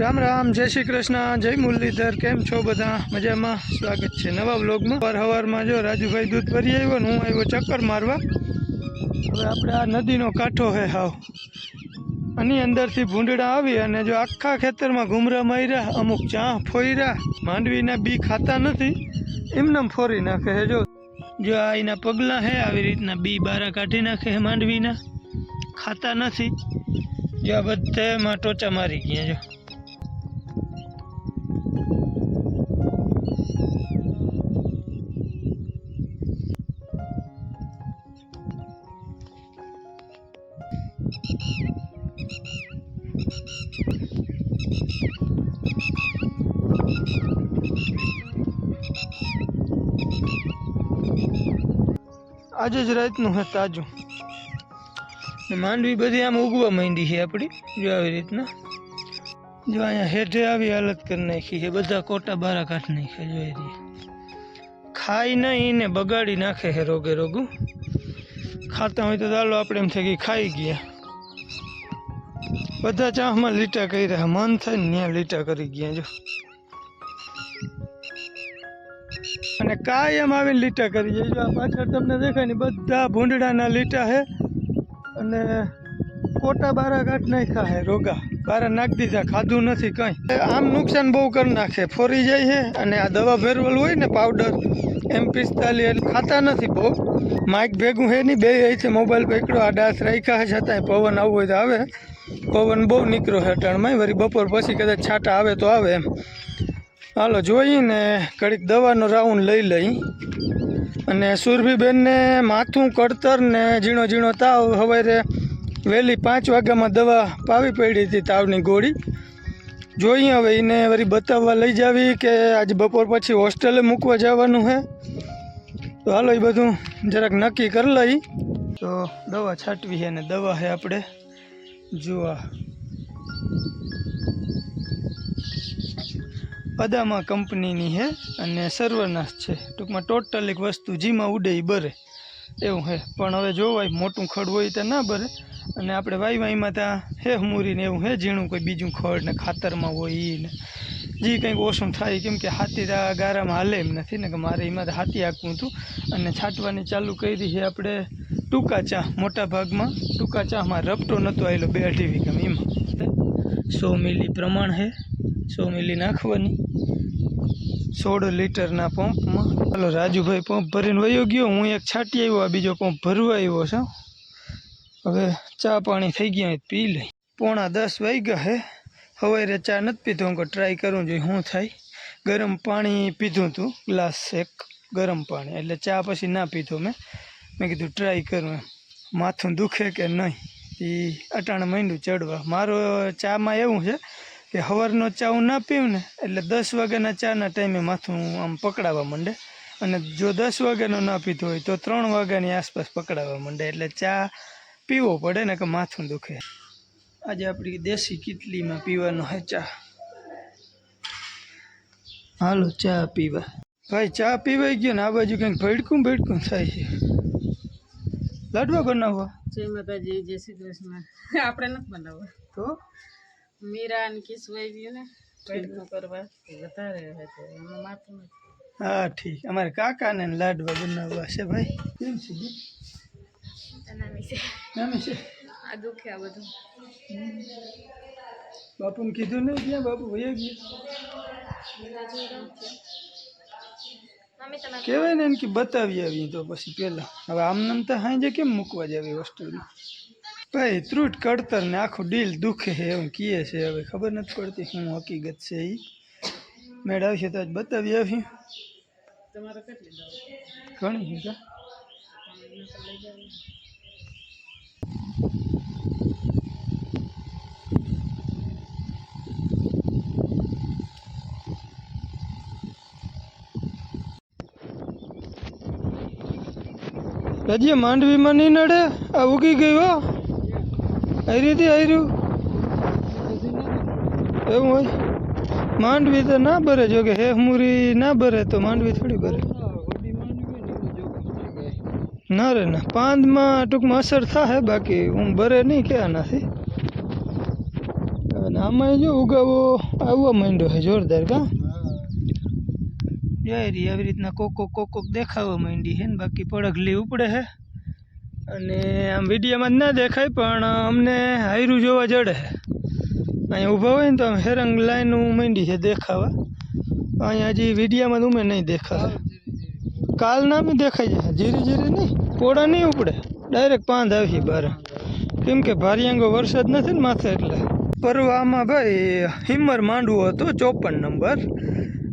રામ રામ, જય શ્રી કૃષ્ણ, જય મુરલીધર, કેમ છો બધા? મજામાં? સ્વાગત છે નવા બ્લોગમાં પર હવારમાં જો રાજુભાઈ દૂધ ભરી આવ્યો ને હું આવ્યો ચક્કર મારવા. હવે આપણે આ નદીનો કાંઠો હે હાવ. આની અંદરથી ભૂંડડા આવી અને જો આખા ખેતરમાં ઘૂમરા માર્યા, અમુક ચા ફોયરા, માંડવીના બી ખાતા નથી એમને ફોરી નાખે હે જો. જો આ એના પગલાં હે, આવી રીતના બી બારા કાઢી નાખે હે માંડવીના. ખાતા નથી. જો આ બધામાં ટોચા મારી ગયા જો. આજે જ રાતનું હે તાજું. માંડવી બધી આમ ઉગવા માંડી છે આપણી જો આવી રીતના. જો અહીંયા હેઠે આવી હાલત કરી નાખી છે. બધા કોટા બારા કાઢ નાખ્યા જોઈ રહી ખાઈ નહીં ને બગાડી નાખે છે રોગે રોગું. ખાતા હોય તો ચાલો આપણે એમ થઈ ગઈ ખાઈ ગયા. બધા ચાહમાં લીટા કરી રહ્યા મન થાય ને ત્યાં લીટા કરી ગયા જો. અને કાયમ આવીને લીટા કરી જાય જો આ પાછળ તમને દેખાય ને બધા ભૂંડડાના લીટા છે. અને કોટા બારા કાઢ નાખ્યા હે રોગા. બારા નાખી દીધા, ખાધું નથી કંઈ. આમ નુકસાન બહુ કરી નાખે. ફોરી જાય છે અને આ દવા ભેરવેલું હોય ને પાવડર એમ પિસ્તાલીસ એટલે ખાતા નથી બહુ. માઇક ભેગું હે નહીં, બે અહીંથી મોબાઈલ પકડો આ ડાસ રાખ્યા છે છતાંય પવન આવવો હોય તો આવે. પવન બહુ નીકળ્યો છે ટણમાં વળી બપોર પછી કદાચ છાંટા આવે તો આવે એમ. હાલો જોઈને ઘડીક દવાનો રાઉન્ડ લઈ લઈ. અને સુરભીબેનને માથું કળતર ને ઝીણો ઝીણો તાવ સવારે વહેલી પાંચ વાગ્યામાં દવા પાવી પડી હતી તાવની ગોળી. જોઈએ હવે એને વળી બતાવવા લઈ જાવી કે આજે બપોર પછી હોસ્ટેલે મૂકવા જવાનું છે તો હાલો એ બધું જરાક નક્કી કરી લઈ. તો દવા છાંટવી છે અને દવા છે આપણે. જોવા અદામા કંપનીની છે અને સર્વનાશ છે. ટૂંકમાં ટોટલ એક વસ્તુ જીમાં ઉડે એ બરે. એવું છે પણ હવે જોવાય, મોટું ખડ હોય તો ના બરે. અને આપણે વાય વાઈમાં ત્યાં હે મૂરીને એવું હે, ઝીણું કોઈ બીજું ખડ ને ખાતરમાં હોય ને. જે કંઈક ઓછું થાય, કેમ કે હાથી ગારામાં હાલે એમ નથી ને, કે મારે એમાં હાથી આંકવું હતું. અને છાંટવાની ચાલુ કરી છે આપણે ટૂંકા ચા, મોટા ભાગમાં ટૂંકા ચામાં રપટો નહોતો આવેલો બે અઢી વીઘામાં એમાં. સો મિલી પ્રમાણ છે સો મિલી નાખવાની. સોળ લીટરના પંપમાં. ચાલો રાજુભાઈ પંપ ભરીને વયો ગયો. હું એક છાંટી આવ્યો, આ બીજો પંપ ભરવા આવ્યો છું. હવે ચા પાણી થઈ ગયા પી લઈ. પોણા દસ વાગ્યા હે. હવે ચા નથી પીધો. હું ટ્રાય કરવું જોઈએ શું થાય? ગરમ પાણી પીધું હતું ગ્લાસ એક ગરમ પાણી. એટલે ચા પછી ના પીધો મેં. મેં કીધું, ટ્રાય કરું. એમ. માથું દુખે કે નહીં? એ અટાણ માંડ્યું ચડવા. મારો ચામાં એવું છે કે સવારનો ચા હું ના પીઉં ને, એટલે દસ વાગ્યાના ચાના ટાઈમે માથું આમ પકડાવા માંડે. અને જો દસ વાગ્યાનો ના પીતો હોય તો ત્રણ વાગ્યાની આસપાસ પકડાવા માંડે. એટલે ચા પીવો પડે ને કે માથું દુખે. આજે આપણી દેશી કિટલીમાં પીવાનો હે ચા. હાલો ચા પીવા. ભાઈ ચા પીવાઈ ગયો ને, આ બાજુ કંઈક ભડકું ભડકું થાય છે. લાડવા બનાવવા જય માતાજી જય શ્રી કૃષ્ણ. આપણે નથી બનાવવા. તો? મીરા અને કિસવાઈ ગયું ને પ્રયત્ન કરવા વધારે રહે એમાં માથું હા ઠીક. અમારે કાકાને લાડવા બનાવવા છે ભાઈ. કેમ છે? છે. આ દુખે આ બધું. બાપુને કીધું નહીં ક્યાં બાપુ વયા ગયા? કહેવાય ને એમ કે બતાવી આવી તો પછી પહેલાં. હવે આમ નામ તો હાંજે કેમ મૂકવા જાવી હોસ્ટેલમાં ભાઈ ત્રુટ કડતર ને આખું ડીલ દુખે છે એવું કીએ છે. હવે ખબર નથી પડતી શું હકીકત છે એ મેળ આવશે તો આજ બતાવી આવી તમારે કેટલી દવા? ઘણી છે હજી માંડવીમાં નહીં નડે? આ ઉગી ગઈ હો. હરીથી હર્યું. એવું હોય. માંડવી તો ના ભરે જો કે હેમુરી ના ભરે તો માંડવી થોડી ભરે ના રે, ના. પાંદમાં ટૂંકમાં અસર થાય બાકી હું બરે નહીં કે આનાથી. આમાં જો ઉગાવો, આવવા માંડ્યો છે જોરદાર, કા? યારી આવી રીતના કોકો કોકોક કોક કોક દેખાવા માંડી છે ને, બાકી પડઘલી ઉપડે છે અને આમ વિડીયોમાં જ ના દેખાય, પણ અમને હાયરું જોવા જડે છે અહીંયા ઊભા હોય ને તો આમ હેરંગ લાઈન માંડી છે દેખાવા. અહીંયા હજી વિડીયામાં ઉમે નહીં દેખાય કાલ નામે દેખાય છે. જીરી જીરી નહીં, પોળા નહીં ઉપડે. ડાયરેક્ટ પાંદ આવી બહાર કેમ કે ભારિયાંગો વરસાદ નથી ને માથે એટલે. પરવામાં ભાઈ હિમર માંડવો હતો, ચોપન નંબર.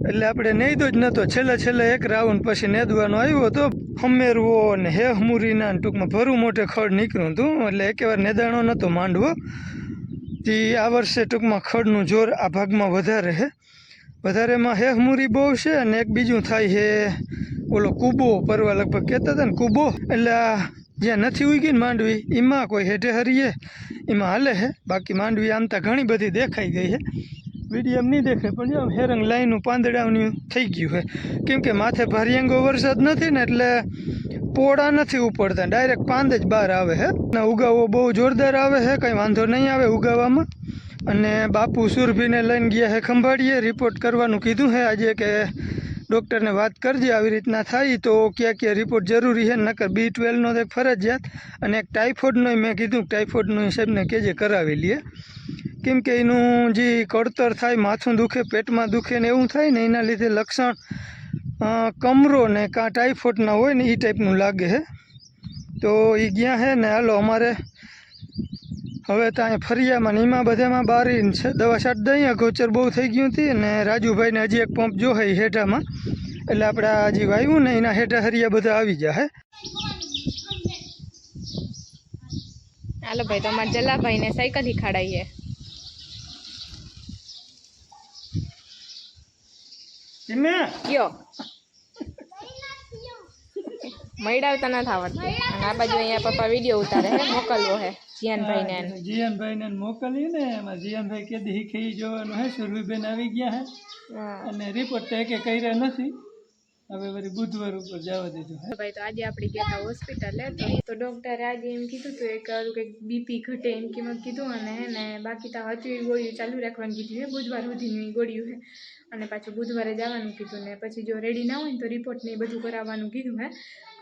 એટલે આપણે નેદો જ નહોતો છેલ્લે છેલ્લે એક રાઉન્ડ પછી નેદવાનો આવ્યો હતો. હમેરવો ને હેહમુરીના ટૂંકમાં ભરું મોટે ખડ નીકળ્યું હતું. એટલે એકેવાર નેદાણો નહોતો માંડવો. તે આ વર્ષે ટૂંકમાં ખડનું જોર આ ભાગમાં વધારે છે વધારેમાં હેહમુરી બહુ છે અને એક બીજું થાય છે ઓલો કૂબો. પરવા લગભગ કહેતા હતા ને કૂબો. એટલે જ્યાં નથી ઉગી ને માંડવી એમાં કોઈ હેઠે હરીએ. એમાં હાલે છે બાકી માંડવી આમ તો ઘણી બધી દેખાઈ ગઈ છે વીડિયો નહીં દેખાય, પણ જો હેરંગ લાઈનું પાંદડાઓનું થઈ ગયું છે. કેમ કે માથે ભારિયાંગો વરસાદ નથી ને એટલે પોળા નથી ઉપડતા, ડાયરેક્ટ પાંદ જ બહાર આવે છે. અને ઉગાવો બહુ જોરદાર આવે છે, કંઈ વાંધો નહીં આવે ઉગાવામાં. અને બાપુ સુરભીને લઈને ગયા છે ખંભાળીએ રિપોર્ટ કરવાનું કીધું છે આજે કે ડૉક્ટરને વાત કરજે આવી રીતના થાય તો ક્યાં ક્યાં રિપોર્ટ જરૂરી છે, નકર બી ટ્વેલ્વનો એક ફરજિયાત. અને એક ટાઇફોઇડનો મેં કીધું ટાઇફોઇડનો સાહેબને કેજે કરાવી લઈએ કેમ કે એનું જે કળતર થાય, માથું દુખે, પેટમાં દુખે ને એવું થાય ને, એના લીધે લક્ષણ કમરો ને કાં ટાઈફોઇડના હોય ને એ ટાઈપનું લાગે છે તો એ ગયા છે ને હાલો અમારે હવે તો અહીંયા ફરિયામાં ને એમાં બધામાં બારી દવા છાંટ દઈએ ગોચર બહુ થઈ ગયું હતી ને રાજુભાઈને હજી એક પંપ જો છે હેઠામાં. એટલે આપણે હજી વાવ્યું ને એના હેઠા હરિયા બધા આવી જાય હાલો ભાઈ તમારે જલાભાઈ ને સાયકલ શીખાડાઈએ ધીમે કયો મૈડાવતા નથી આવડતું. અને આ બાજુ અહીંયા પપ્પા વીડિયો ઉતારે હે મોકલવો હે જીયાનભાઈ ને એને. જીયાનભાઈને મોકલીએ ને એમાં જીયાનભાઈ કે દી જોવાનું હે સુરભીબેન આવી ગયા હે. અને રિપોર્ટ તો એકે કર્યા નથી. હવે વળી બુધવાર ઉપર જવા દીધું ભાઈ તો આજે આપણે ગયા હતા હોસ્પિટલે તો ડૉક્ટરે આજે એમ કીધું હતું, એક કંઈક બીપી ઘટે એમ કિંમત કીધું અને ને બાકી તો હતી ગોળીઓ ચાલુ રાખવાની કીધું છે, બુધવાર સુધીની ગોળીઓ છે. અને પાછું બુધવારે જવાનું કીધું ને, પછી જો રેડી ના હોય તો રિપોર્ટ ને એ બધું કરાવવાનું કીધું હે.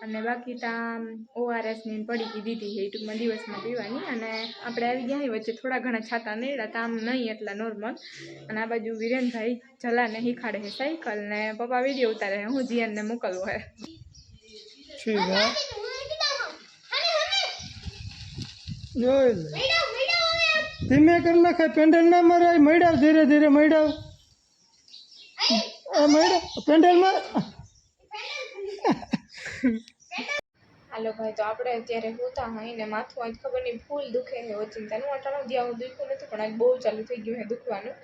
અને બાકી ત્યાં ઓઆરએસની પડીકી દીધી છે એ ટૂંકમાં દિવસમાં પીવાની. અને આપણે આવી ગયા છીએ વચ્ચે થોડા ઘણા છાતા નીકળ્યા તામ નહીં એટલા નોર્મલ અને આ બાજુ વિરેનભાઈ જલાને હિખાડે છે સાયકલ ને પપ્પા વીડિયો ઉતારે છે હું જીયનને મોકલવું હે. ધીમે કરી નાખે પેન્ડલ ના મરાય મૈડાવ ધીરે ધીરે મૈડાવ પેન્ડલમાં હાલો ભાઈ તો આપણે અત્યારે હોતા હોય ને માથું આજ ખબર નહીં, ફૂલ દુખે છે ઓચિંતાનું અટાણું જ્યાં હું દુખ્યું નથી પણ આજ બહુ ચાલુ થઈ ગયું છે દુખવાનું.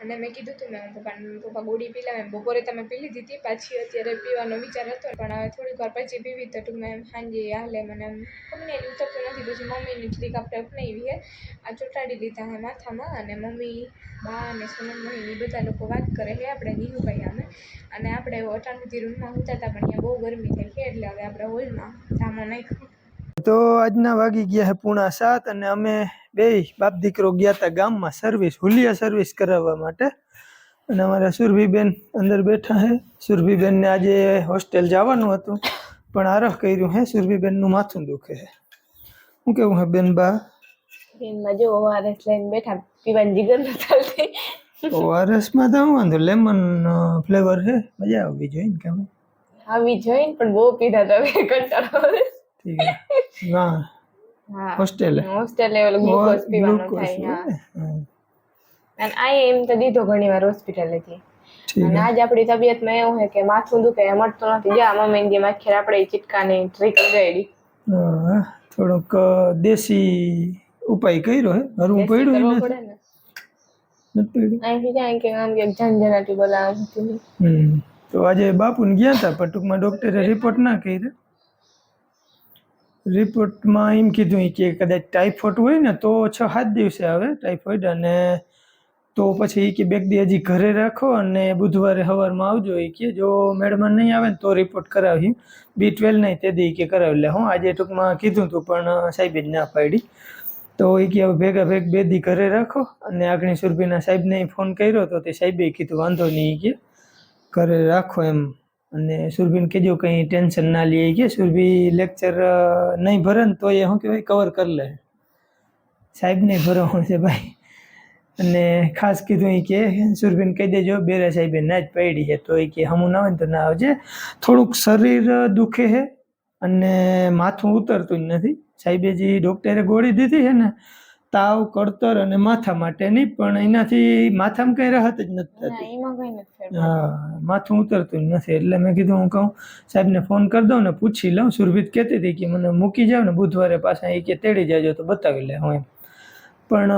અને મેં કીધું હતું મેં પપ્પાને પપ્પા ગોળી પી લાવે બપોરે તમે પી લીધી હતી પાછી અત્યારે પીવાનો વિચાર હતો. પણ હવે થોડીક વાર પછી પીવી તો ટૂંકમાં એમ સાંજે હાલે મને એમ ઉતરતું નથી. પછી મમ્મીની જરીક આપણે અપનાવી છે. આ ચોંટાડી લીધા છે માથામાં અને મમ્મી, બા અને સોનલ મોહિની બધા લોકો વાત કરે છે. આપણે નીરુભાઈ અમે અને આપણે અટાણ રૂમમાં હોતા હતા પણ ત્યાં બહુ ગરમી થઈ છે એટલે હવે આપણે હોલમાં ધામો નાખ્યો. તો આજના વાગી ગયા છે પૂણા સાત અને અમે બે બાપ દીકરો ગયા હતા ગામમાં સર્વિસ હુલિયા સર્વિસ કરાવવા માટે. અને અમારા સુરભીબેન અંદર બેઠા છે સુરભીબેનને આજે હોસ્ટેલ જવાનું હતું પણ આરહ કર્યું હે સુરભીબેનનું માથું દુખે છે શું કેવું હે બેન બા? ટ્રેનમાં જો ઓઆરએસ લઈને બેઠા પીવાની જીગર ન ચાલતી ઓઆરએસમાં તો વાંધો લેમન ફ્લેવર છે મજા આવવી જોઈએ ને કેમ આવી જોઈને પણ બહુ પીધા તો હવે કંટાળો આવે. ઠીક છે. હા. હોસ્ટેલે હોસ્ટેલે ઓલો ગ્લુકોઝ પીવાનું થાય હા. અને આ એમ તો દીધો ઘણી વાર હોસ્પિટલેથી અને આજ આપણી તબિયતમાં એવું છે કે માથું દુખે મળતું નથી. જા મમ્મી માં આખેર આપણે ચીટકાની ટ્રીક લગાડી હા, થોડોક દેશી ઉપાય કર્યો હે હરવું પડ્યું કરવો ય પડે નથી ને નથી પડ્યું. તો આજે બાપુને ગયા હતા પણ ટૂંકમાં ડૉક્ટરે રિપોર્ટ ના કર્યો. રિપોર્ટમાં એમ કીધું કે કદાચ ટાઈફોઇડ હોય ને તો છ સાત દિવસે આવે ટાઈફોઇડ અને તો પછી એ કે બેગ દી હજી ઘરે રાખો અને બુધવારે સવારમાં આવજો. એ કે જો મેડમાં નહીં આવે ને તો રિપોર્ટ કરાવી બી ટ્વેલ્વ નહીં તે દી કે કરાવી લે. હું આજે ટૂંકમાં કીધું હતું પણ સાહેબે જ ના પાડી. તો એ કે હવે ભેગા ભેગ બે દી ઘરે રાખો. અને આગણી સુરભીના સાહેબને ફોન કર્યો તો તે સાહેબે કીધું, વાંધો નહીં. એ કે, ઘરે રાખો એમ. અને સુરભીને કહેજો કંઈ ટેન્શન ના લઈએ કે, સુરભી લેક્ચર નહીં ભરે ને તો એ શું કહેવાય કવર કરી લે. સાહેબને ભરવાનું છે ભાઈ. અને ખાસ કીધું એ કે, સુરભીને કહી દેજો, બેરા સાહેબે ના જ પડી છે. તો એ કે, હમું ના હોય તો ના આવજે. થોડુંક શરીર દુખે છે અને માથું ઉતરતું જ નથી. સાહેબે જે ડૉક્ટરે ગોળી દીધી છે ને તાવ કળતર અને માથા માટેની પણ એનાથી માથામાં કંઈ રાહત જ નથી થતી. હા માથું ઉતરતું નથી. એટલે મેં કીધું હું કહું સાહેબને ફોન કરી દઉં ને પૂછી લઉં. સુરભિત કહેતી હતી કે મને મૂકી જાવ ને બુધવારે પાછા એ કે તેડી જાજો તો બતાવી લે હું એમ. પણ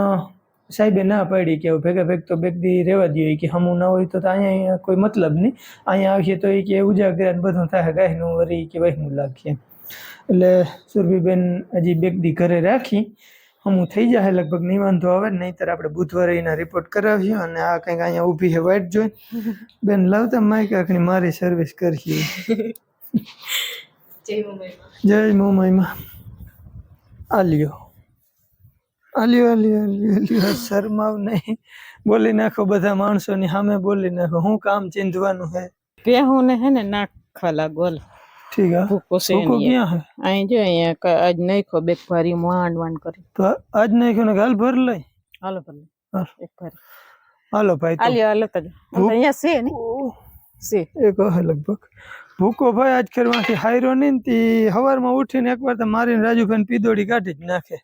સાહેબે ના પાડી કે ભેગા ભેગ તો બેગદી રહેવા દઈએ કે હમું ના હોય તો અહીંયા અહીંયા કોઈ મતલબ નહીં. અહીંયા આવીએ તો એ કે ઉજાગરા ને બધું થાય ગાયનું વરી કે વહીનું લાગીએ. એટલે સુરભીબેન હજી બેગ દી ઘરે રાખી. હમું થઈ જાય લગભગ નહીં વાંધો આવે નહીંતર આપણે બુધવારે એના રિપોર્ટ કરાવીએ અને આ કંઈક અહીંયા ઊભી છે વાઇટ જોઈ બેન લાવતા માઇક આખણી મારી સર્વિસ કરીએ જય મુંબઈમાં જય આલ્યો. આલ્યો આલ્યો આલ્યો આલ્યો શરમાવ નહીં. બોલી નાખો બધા માણસોની સામે બોલી નાખો. હું કામ ચીંધવાનું હે? ભેહું ને હે ને નાખવા લાગો ઠીક હે. ભૂકો છે ભૂકો એની ક્યાં હે? અહીં જો અહીંયા આજ નાખ્યો બેગ ભારી માંડ માંડ કરી. તો આજ નાખ્યો ને હાલ ભર લઈ? હાલો ભર. લઈ એક ભારી. હાલો ભાઈ તો. હાલો તો અહીંયા છે ને? છે. એક હે લગભગ. ભૂકો ભાઈ આજ કરવાથી હાયરો નહીં ને તી હવારમાં ઉઠીને એકવાર તો મારીને રાજુભાઈ પીદોડી કાઢી જ નાખે.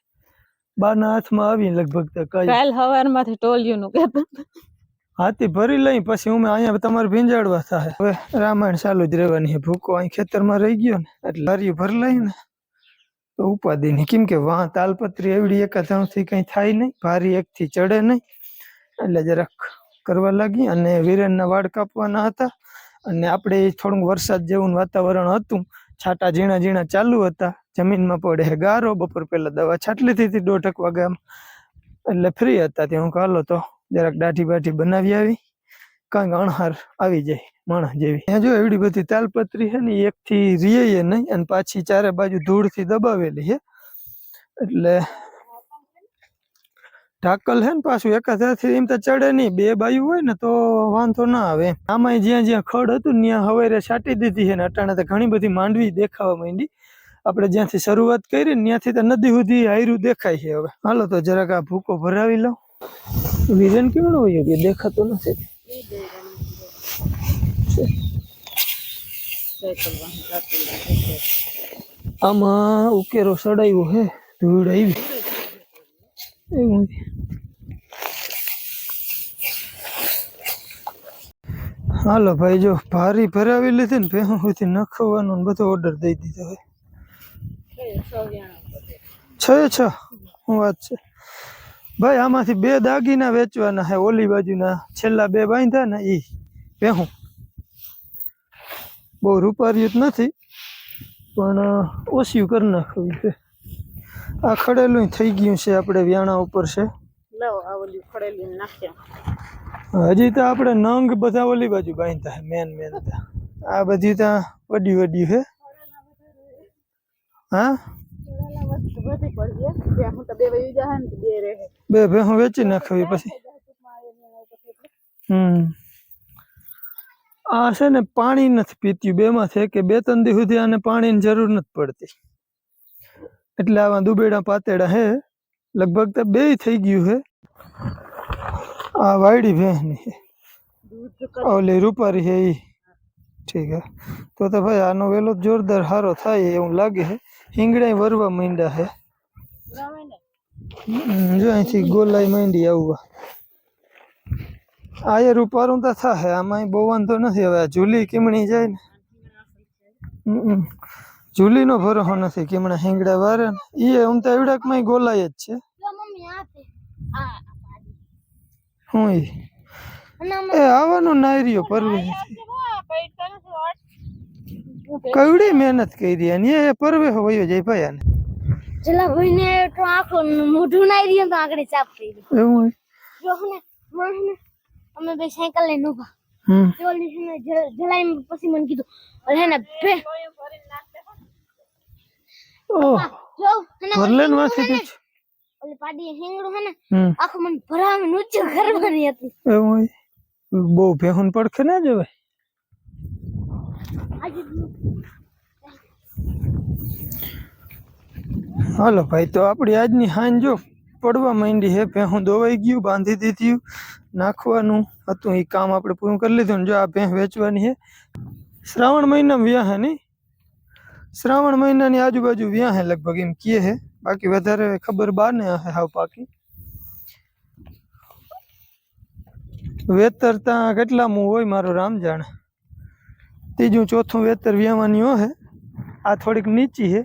બાના હાથમાં આવીને લગભગ તો કાલ હવારમાંથી ટોલિયું નું કહેતા હાથી ભરી લઈ પછી હું અહીંયા તમારે ભીંજાડવા થાય. હવે રામાયણ ચાલુ જ રહેવાની છે. ભૂકો અહીં ખેતરમાં રહી ગયો ને, એટલે લારીઓ ભરી લઈ ને તો ઉપાધિ નહીં. કેમ કે વાં તાલપત્રી એવડી એકાધાણથી કંઈ થાય નહીં, ભારી એકથી ચડે નહીં. એટલે જરાક કરવા લાગી અને વીરેનના વાળ કાપવાના હતા અને આપણે થોડુંક વરસાદ જેવું વાતાવરણ હતું. છાટા ઝીણા ઝીણા ચાલુ હતા. જમીનમાં પડે ગારો, બપોર પહેલા દવા છાટલી હતી દોઢક વાગ્યા એટલે ફ્રી હતા ત્યાં. હું કાલો તો જરાક દાઢી બાઠી બનાવી આવી કાંઈક અણહાર આવી જાય માણસ જેવી. ત્યાં જો એવડી બધી તાલપત્રી છે ને એક થી રીએ નહીં, અને પાછી ચારે બાજુ ધૂળથી દબાવેલી છે. એટલે ઢાકલ છે ને પાછું એકાદ હાથથી એમ તો ચડે નહીં, બે બાયુ હોય ને તો વાંધો ના આવે. આમાં જ્યાં જ્યાં ખડ હતું ત્યાં હવારે છાંટી દીધી છે ને, અટાણે તો ઘણી બધી માંડવી દેખાવા માંડી. આપણે જ્યાંથી શરૂઆત કરી ત્યાંથી તો નદી સુધી હાયરું દેખાય છે હવે. હાલો તો જરાક આ ભૂકો ભરાવી લઉં. વિરેન કેવડો હોય કે દેખાતો નથી? આમાં ઉકેરો સડાયો હે ધૂળ આવી. એવું હાલો ભાઈ જો ભારી ભરાવી લીધી ને ભેહું સુધી નખવાનો બધો ઓર્ડર દઈ દીધો હોય છ છ? હું વાત છે. ભાઈ આમાંથી બે દાગીના વેચવાના હે ઓલી બાજુના. છેલ્લા બે બાંધ્યા ને ઈ. ભેહું બહુ રૂપારિયું નથી પણ ઓછ્યું કરી નાખવું છે. આ ખડેલું થઈ ગયું છે આપણે વ્યાણા ઉપર છે. હજી તો આપણે નંગ બધા ઓલી બાજુ બાંધતા મેન મેન આ બધી ત્યાં વડી વડી છે. હા? પડી હું તો બે વાગી જાય ને બે રહે. બે ભેહું વેચી નાખવી પછી. હમ. આ છે ને પાણી નથી પીત્યું બેમાં છે કે બે ત્રણ દી સુધી આને પાણીની જરૂર નથી પડતી. એટલે આવા દુબેડા પાતેડા હે લગભગ તો બે થઈ ગયું હે. આ વાયડી ભેંસની છે ઓલી રૂપારી છે એ ઠીક હે. તો તો ભાઈ આનો વેલો જોરદાર સારો થાય એવું લાગે છે હિંગડા વરવા માંડ્યા હમ, જો અહીંથી ગોલાઈ માંડી આવવા. આ એ રૂપારું તો થાય આમાં બહુ વાંધો નથી હવે. આ ઝૂલી કીમણી જાય ને. ઝૂલીનો ભરોસો નથી કીમણા હિંગડા વારે ને. એ આમ તો એવડાકમાં ગોલાય જ છે. હું એ આવવાનો નાયરીઓ પરવે. કવડી મહેનત કરી અને એ પરવે વયો જાય ભાઈ આને. ચલા ભાઈને તો આખો મોઢું નાઈ રહ્યો તો આગળ ચાપ કરી દે. એવું હોય? જો ને માં હે ને અમે બે સાયકલ લઈને ઊભા હમ. તે ઓલી છે ને જ- જલાઈ પછી મને કીધું ઓલે હે ને બે ઓહ જો હે ને ભરલે ને. વાંચી તી જ. ઓલી પાડી હિંગડું હે ને હમ. આખું મને ભરાવે ઊંચું કરવાની હતી. એવું હોય? બહુ ભેહુન પડખે ના જવાય? આજે હાલો ભાઈ, તો આપણી આજની હાંજ જો પડવા માંડી હે ભેહું દોવાઈ ગયું, બાંધી દીધું, નાખવાનું હતું, એ કામ આપણે પૂરું કરી લીધું ને જો આ ભેં વેચવાની હે શ્રાવણ મહિનામાં વ્યાહ નહીં? શ્રાવણ મહિનાની આજુબાજુ વ્યાહ હે લગભગ, એમ કહે હે બાકી વધારે ખબર બહાર ને હે હાવ પાકી. વેતર ત્યાં કેટલામું હોય મારો રામ જાણે? ત્રીજું ચોથું વેતર વ્યાવાની હે. આ થોડીક નીચી હે.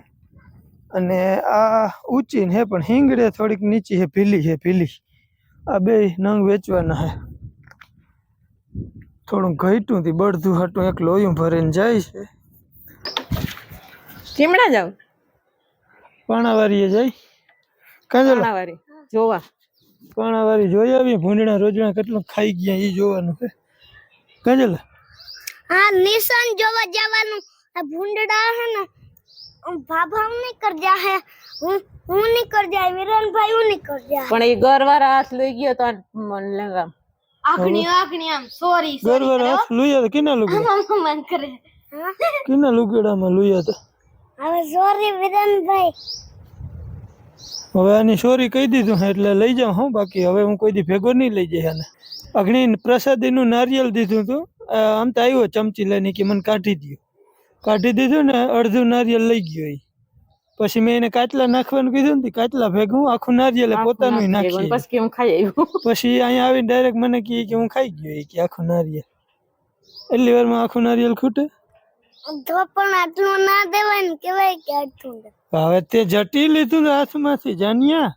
અને આ ઊંચી હે પણ હિંગડે થોડીક નીચી હે ભીલી હે ભીલી. આ બે નંગ વેચવાના હે. થોડું ઘટ્યું થી બળધું હાટું એક લોયું ભરીને જાય છે. ચીમડા જાવ? પાણાવારીએ જાય. કાંજલ પાણાવારી જોવા. પાણાવારી જોઈ આવી ભૂંડણા રોજણા કેટલું ખાઈ ગયા એ જોવાનું છે કાંજલ હા નિશાન જોવા જવાનું આ ભૂંડડા હે ને ભાભા નહીં કર જા હે હું હું નહીં કર જાય વિરનભાઈ હું નહીં કર જા પણ એ ગરવાળા હાથ લઈ ગયો તો મને લેંગા આખણી આખણી આમ સોરી ગરબર હાથ લુયા હતા કિના લુગડા મન કરે કિના લુગડામાં લુયા હતા હવે સોરી વિરનભાઈ હવે આની સોરી કહી દીધું હે એટલે લઈ જાઉં હું બાકી હવે હું કોઈ દી ભેગો નહીં લઈ જાય આને અગ્નિ પ્રસાદીનું નારિયેલ દીધું હતું આ આમ તો આવ્યો ચમચી લઈને કે મને કાઢી દો કાઢી દીધું ને અડધું નારિયેલ લઈ ગયો એ પછી મેં એને કાચલા નાખવાનું કીધું ને કાચલા ભેગું આખું નારિયેલ પોતાનું નાખી બસ હું ખાઈ આવ્યું પછી અહીંયા આવીને ડાયરેક્ટ મને કહે કે હું ખાઈ ગયો કે આખું નારિયેલ. એટલી વારમાં આખું નારિયેલ ખૂટે? તો પણ આટલું ના દેવાય ને કેવાય કે આટલું હવે તે જટી લીધું ને હાથમાંથી જાનિયા.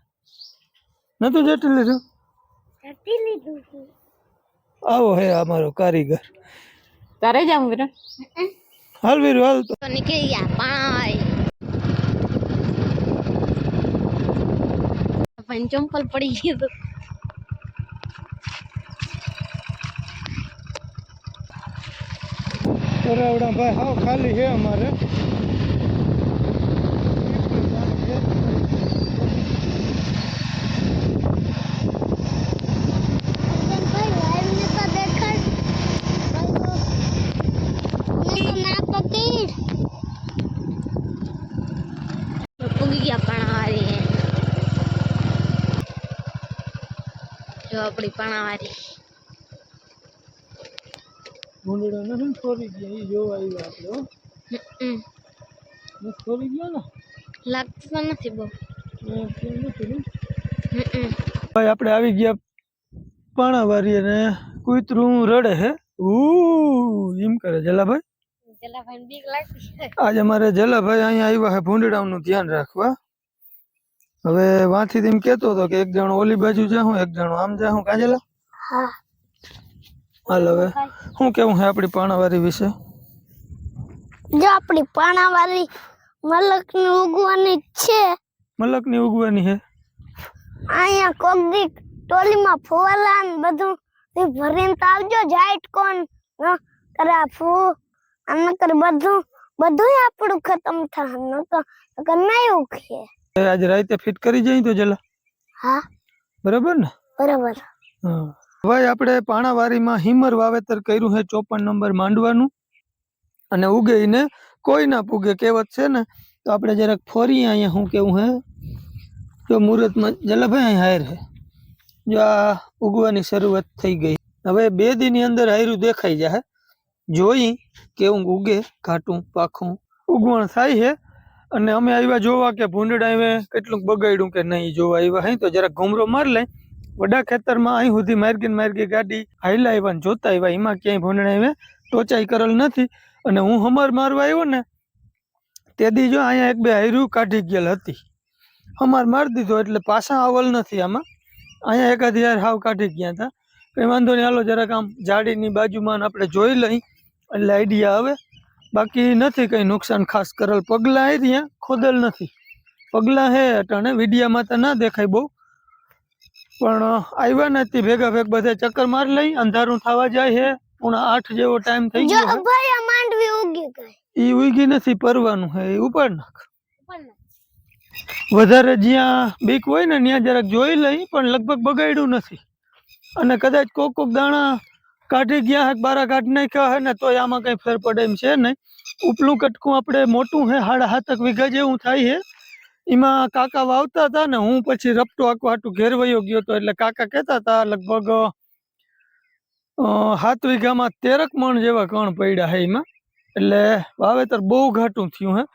નતું જટી લીધું? જટી લીધું. આવો હે અમારો કારીગર. તારે જાવ વિરણ હાલ વીરું હાલ તો. તો નીકળી ગયા પાય પણ ચંપલ પડી ગયું તો. કરાવડા ભાઈ હાવ ખાલી છે અમારે ભાઈ લાઈવ ને તો દેખાડ ને તો ના પકડ પૂગી ગયા પાણાવારી આપણી પાણાવારી ભૂંડડા નથી છોરી ગયા એ જોવા આવ્યા આપણે હો. હમ. નથી ને? લાગતું નથી બહુ. ભાઈ આપણે આવી ગયા પાણાવારી અને કૂતરું રડે હે. એમ કરે જલાભાઈ? આજે અમારે જલાભાઈ અહીંયા આવ્યા છે ભૂંડડાનું ધ્યાન રાખવા. હવે વાંથી એમ કેતો હતો કે એક જણો ઓલી બાજુ જાઉં એક જણો આમ કાજલા? હા. હાલ હવે શું કેવું છે આપણી પાણાવારી વિશે? જો આપણી પાણાવાળી મલકની ઉગવાની જ છે. મલકની ઉગવાની છે અહીંયા કોક દી ટોલીમાં ફુવાલા ને બધું ભરીને તો આવજો જાઈટ કોણ? કરા ફૂ આમ કર બધું બધું આપણું ખતમ થાય. ન તો નકર નહીં ઉખે. એ આજે રાતે ફિટ કરી જઈ તો જલા. હા. બરાબર ને? બરાબર. હા. ભાઈ આપણે પાણાવારીમાં હિમર વાવેતર કર્યું છે ચોપન નંબર માંડવાનું. અને ઉગીને કોઈ ના પૂગે કહેવત છે ને તો આપણે જરાક ફોરીએ અહીંયા શું કેવું હે. જો મુહૂર્તમાં જલાભાઈ અહીં હાયર હે. જો આ ઉગવાની શરૂઆત થઈ ગઈ. હવે બે દીની અંદર હાયરું દેખાઈ જાય જોઈ કેવું ઉગે ઘાટું પાખું ઉગવણ થાય છે અને અમે આવ્યા જોવા કે ભૂંડડા હવે કેટલું બગાડ્યું કે નહીં જોવા આવ્યા. હે તો જરાક ઘુમરો માર લે. વડા ખેતરમાં અહીં સુધી માર્ગીન માર્ગી ગાડી હાઈલા આવ્યા ને જોતા આવ્યા. એમાં ક્યાંય ભૂંડણા હવે ટોચાઈ કરેલ નથી. અને હું હમર મારવા આવ્યો ને તે દી જો અહીંયા એક બે હાયરું કાઢી ગયેલ હતી. હમાર મારી દીધો એટલે પાછા આવલ નથી આમાં. અહીંયા એકાદ યાર હાવ કાઢી ગયા હતા. કંઈ વાંધો નહીં. હાલો જરાક આમ જાડીની બાજુમાં આપણે જોઈ લઈ. એટલે આઈડિયા આવે. બાકી નથી કંઈ નુકસાન ખાસ કરેલ. પગલાં હે રહ્યા ખોદેલ નથી. પગલાં હે અટાણે વિડીયામાં તો ના દેખાય બહુ. પણ આવ્યા નથી ભેગા ભેગ બધા ચક્કર માર લઈ અંધારું થવા જાય હે. પૂણા આઠ જેવો ટાઈમ થઈ ગયો ઈ ઉગી નથી પરવાનું હે એ ઉપર નાખ. વધારે જ્યાં બીક હોય ને ત્યાં જરાક જોઈ લઈ પણ લગભગ બગાડ્યું નથી. અને કદાચ કોક કોક દાણા કાઢી ગયા હે, બારા કાઢી નાખ્યા હે ને તોય આમાં કઈ ફેર પડે એમ છે નહીં. ઉપલું કટકું આપણે મોટું હે, હાડા હાથક વીઘા જેવું થાય છે એમાં કાકા વાવતા હતા ને હું પછી રપટો આખું આટું ઘેર વયો ગયો હતો એટલે કાકા કહેતા હતા લગભગ સાત વીઘામાં તેરક મણ જેવા કણ પડ્યા હે એમાં. એટલે વાવેતર બહુ ઘાટું થયું હે.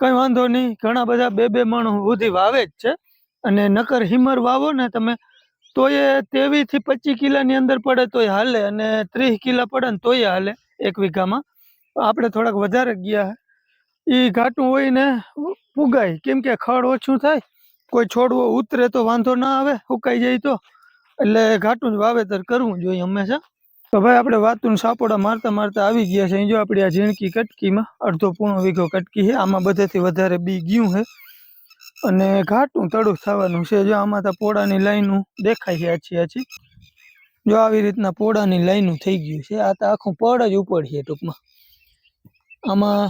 કંઈ વાંધો નહીં, ઘણા બધા બે બે મણ સુધી વાવે જ છે. અને નકર હિમર વાવો ને તમે તોય તેવી થી પચીસ કિલાની અંદર પડે તોય હાલે અને ત્રીસ કિલા પડે ને તોય હાલે એક વીઘામાં આપણે થોડાક વધારે ગયા એ ઘાટું હોય ને પુગાય કેમ કે ખડ ઓછું થાય, કોઈ છોડવો ઉતરે તો વાંધો ના આવે સુકાઈ જાય તો। એટલે ઘાટું જ વાવેતર કરવું જોઈએ હંમેશા। તો ભાઈ આપણે વાતુન સાપોડા મારતા મારતા આવી ગયા છે. અહીં જો આપણી આ ઝીણકી કટકીમાં અડધો પૂણો વીઘો કટકી છે. આમાં બધેથી વધારે બી ગયું છે. અને ઘાટું તળું થવાનું છે. જો આમાં તો પોળાની લાઈનું દેખાય છે આછી આછી. જો આવી રીતના પોળાની લાઈનું થઈ ગયું છે. આ તો આખું પડ જ ઉપર છે ટૂંકમાં. આમાં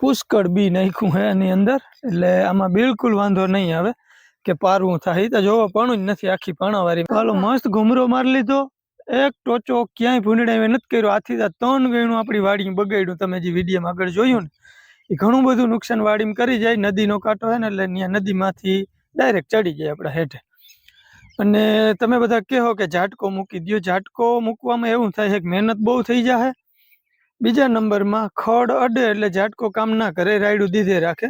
પુષ્કળ બી નાખ્યું છે એની અંદર. એટલે આમાં બિલકુલ વાંધો નહીં આવે કે પારવું થાય. તો જોવો, પણ જ નથી આખી પાણાવારી હાલો, મસ્ત ઘુમરો મારી લીધો. એક ટોચો ક્યાંય ભૂંડાય નથી કર્યો. આથી ત્રણ ગણું આપણી વાડી બગાડ્યું. તમે જે વિડીયોમાં આગળ જોયું ને એ ઘણું બધું નુકસાન વાડીમાં કરી જાય, નદીનો કાંટો છે ને એટલે ત્યાં નદીમાંથી ડાયરેક્ટ ચડી જાય આપણા હેઠે. અને તમે બધા કહો કે ઝાટકો મૂકી દ્યો. ઝાટકો મૂકવામાં એવું થાય છે કે મહેનત બહુ થઈ જાય બીજા નંબરમાં ખડ અડે એટલે ઝાટકો કામ ના કરે, રાયડું દીધે રાખે.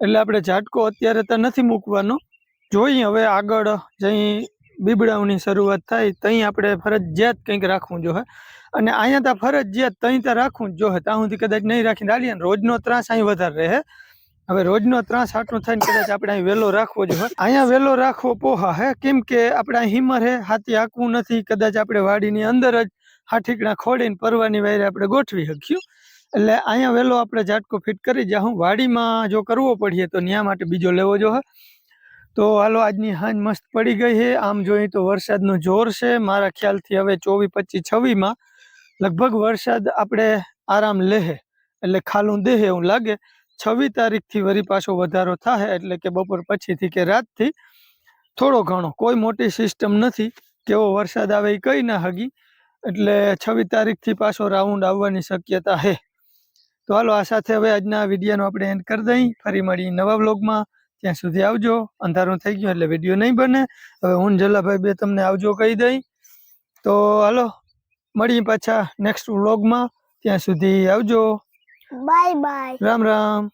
એટલે આપણે ઝાટકો અત્યારે તો નથી મૂકવાનો. જોઈએ હવે આગળ જઈ બીબડાઓની શરૂઆત થાય ત્યાં આપણે ફરજિયાત કંઈક રાખવું જોઈએ અને અહીંયા ત્યાં ફરજિયાત ત્યાં ત્યાં રાખવું જોઈએ ત્યાં સુધી કદાચ નહીં રાખીને હાલીએ રોજનો ત્રાસ અહીં વધારે રહે હવે રોજનો ત્રાસ આટલું થાય ને કદાચ આપણે અહીં વેલો રાખવો જોઈએ અહીંયા વહેલો રાખવો પોહા હે. કેમ કે આપણે અહીં હિમર હે, હાથી આંકવું નથી. કદાચ આપણે વાડીની અંદર જ હાઠીકણા ખોડીને પરવાની વાયરે આપણે ગોઠવી શક્યું એટલે અહીંયા વહેલો આપણે ઝાટકો ફિટ કરી જાઉં વાડીમાં જો કરવો પડીએ તો ત્યાં માટે બીજો લેવો જોઈએ તો હાલો, આજની હાંજ મસ્ત પડી ગઈ છે. આમ જોઈએ તો વરસાદનું જોર છે. મારા ખ્યાલથી હવે ચોવીસ પચીસ છવ્વીસમાં લગભગ વરસાદ આપણે આરામ લેહે, એટલે ખાલું દેહે એવું લાગે. છવ્વીસ તારીખથી વરી પાછો વધારો થાય એટલે કે બપોર પછીથી કે રાતથી થોડો ઘણો. કોઈ મોટી સિસ્ટમ નથી. કેવો વરસાદ આવે એ કઈ ના હગી. એટલે છવ્વીસ તારીખથી પાછો રાઉન્ડ આવવાની શક્યતા છે તો હાલો, આ સાથે હવે આજના વિડીયોનો આપણે એન્ડ કરી દઈ. ફરી મળી નવા વ્લોગમાં ત્યાં સુધી આવજો. અંધારું થઈ ગયું એટલે વીડિયો નહીં બને. હવે હું જલ્લાભાઈ બે તમને આવજો કહી દઈ. તો હાલો મળીએ પાછા નેક્સ્ટ વ્લોગમાં ત્યાં સુધી આવજો. Bye bye Ram Ram.